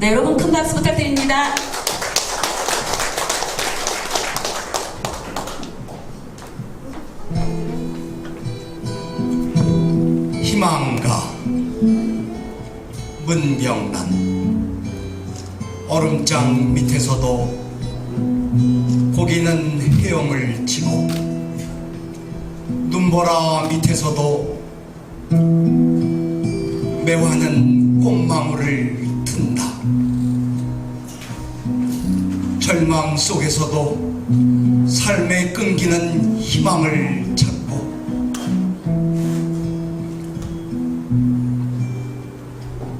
네, 여러분 큰 박수 부탁드립니다. 희망가 문병란 얼음장 밑에서도 고기는 헤엄을 치고 눈보라 밑에서도 매화는 꽃망울을 절망 속에서도 삶에 끈기는 희망을 찾고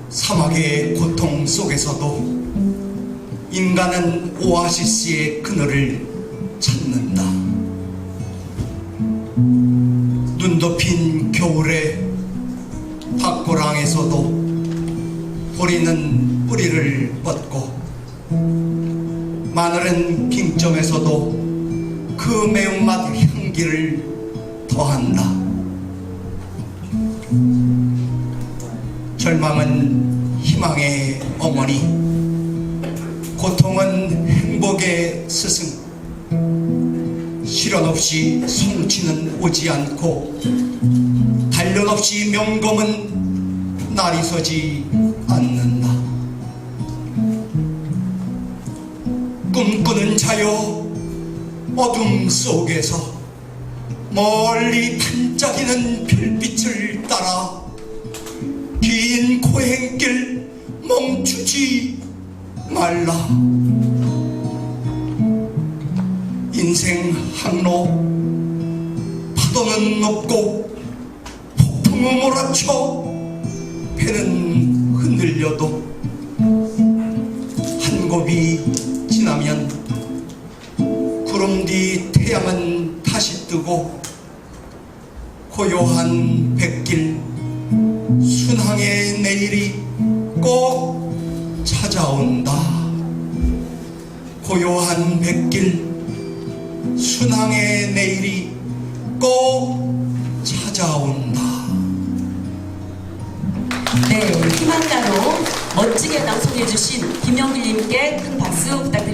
사막의 고통 속에서도 인간은 오아시스의 그늘을 찾는다. 눈 덮인 겨울에 밭고랑에서도 보리는 뿌리를 뻗고 마늘은 킹점에서도 그 매운맛 향기를 더한다. 절망은 희망의 어머니, 고통은 행복의 스승. 실현 없이 성취는 오지 않고 단련 없이 명검은 날이 서지 꿈꾸는 자여 어둠 속에서 멀리 반짝이는 별빛을 따라 긴 고행길 멈추지 말라. 인생 항로 파도는 높고 폭풍은 몰아쳐 배는 흔들려도 한 곱이 구름 뒤 태양은 다시 뜨고 고요한 백길 순항의 내일이 꼭 찾아온다. 고요한 백길, 순항의 내일이 꼭 찾아온다. 네, 희망가로 멋지게 낭송해 주신 김영길님께 큰 박수 부탁드립니다.